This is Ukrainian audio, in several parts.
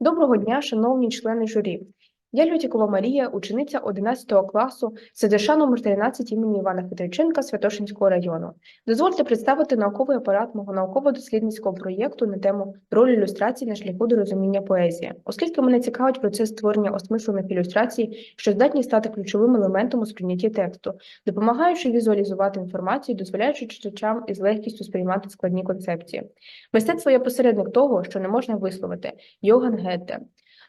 Доброго дня, шановні члени журі. Я Лютікова Марія, учениця 11 класу СДШ номер 13 імені Івана Петриченка Святошинського району. Дозвольте представити науковий апарат мого науково-дослідницького проєкту на тему роль ілюстрацій на шляху до розуміння поезії, оскільки мене цікавить процес створення осмислених ілюстрацій, що здатні стати ключовим елементом у сприйнятті тексту, допомагаючи візуалізувати інформацію, дозволяючи читачам із легкістю сприймати складні концепції. Мистецтво є посередник того, що не можна висловити. Йоган Гетте.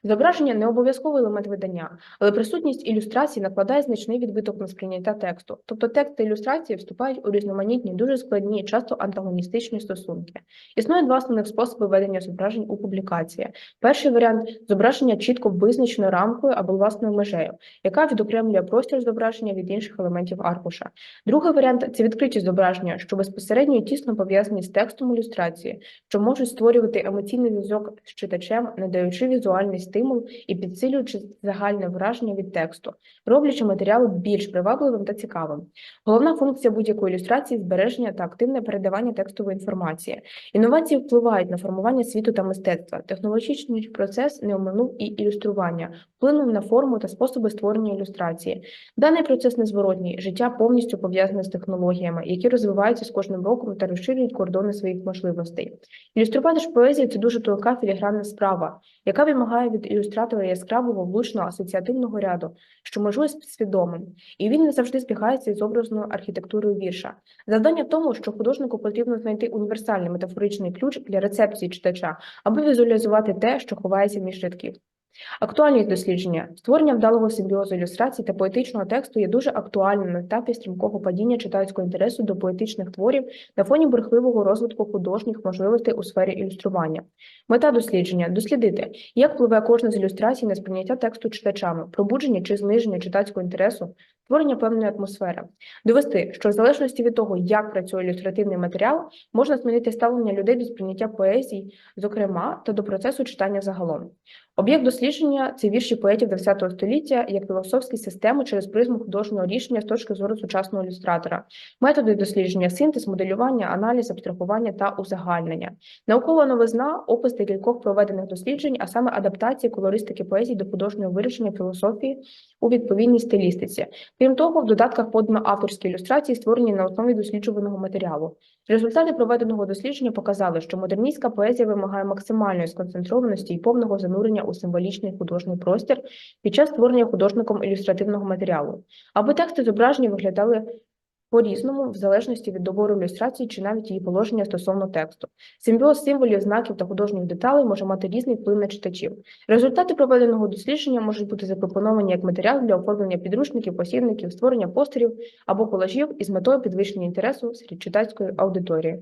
Зображення не обов'язковий елемент видання, але присутність ілюстрацій накладає значний відбиток на сприйняття тексту. Тобто текст та ілюстрації вступають у різноманітні, дуже складні, часто антагоністичні стосунки. Існує два основних способи ведення зображень у публікації. Перший варіант зображення чітко визначено рамкою або власною межею, яка відокремлює простір зображення від інших елементів аркуша. Другий варіант це відкриті зображення, що безпосередньо і тісно пов'язані з текстом ілюстрації, що можуть створювати емоційний зв'язок з читачем, не даючи візуальний стимул і підсилюючи загальне враження від тексту, роблячи матеріал більш привабливим та цікавим. Головна функція будь-якої ілюстрації збереження та активне передавання текстової інформації. Інновації впливають на формування світу та мистецтва. Технологічний процес не оминув і ілюстрування, вплинув на форму та способи створення ілюстрації. Даний процес незворотній, життя повністю пов'язане з технологіями, які розвиваються з кожним роком та розширюють кордони своїх можливостей. Ілюструвати ж поезію це дуже тонка філігранна справа, яка вимагає від ілюстратора яскравого, влучного асоціативного ряду, що можливо свідомим, і він не завжди збігається із образною архітектурою вірша. Завдання в тому, що художнику потрібно знайти універсальний метафоричний ключ для рецепції читача, аби візуалізувати те, що ховається між рядків. Актуальність дослідження створення вдалого симбіозу ілюстрацій та поетичного тексту є дуже актуальним на етапі стрімкого падіння читацького інтересу до поетичних творів на фоні бурхливого розвитку художніх можливостей у сфері ілюстрування. Мета дослідження дослідити, як впливає кожна з ілюстрацій на сприйняття тексту читачами, пробудження чи зниження читацького інтересу, створення певної атмосфери, довести, що в залежності від того, як працює ілюстративний матеріал, можна змінити ставлення людей до сприйняття поезії, зокрема, та до процесу читання загалом. Об'єкт дослідження це вірші поетів ХХ століття як філософські системи через призму художнього рішення з точки зору сучасного ілюстратора, методи дослідження, синтез, моделювання, аналіз, абстрагування та узагальнення. Наукова новизна, опис декількох проведених досліджень, а саме адаптації колористики поезії до художнього вирішення філософії у відповідній стилістиці. Крім того, в додатках подано авторські ілюстрації, створені на основі досліджуваного матеріалу. Результати проведеного дослідження показали, що модерністська поезія вимагає максимальної сконцентрованості і повного занурення у символічний художній простір під час створення художником ілюстративного матеріалу, аби тексти зображення виглядали по-різному, в залежності від добору ілюстрації чи навіть її положення стосовно тексту. Симбіоз символів, знаків та художніх деталей може мати різний вплив на читачів. Результати проведеного дослідження можуть бути запропоновані як матеріал для оформлення підручників, посібників, створення постерів або колажів із метою підвищення інтересу серед читацької аудиторії.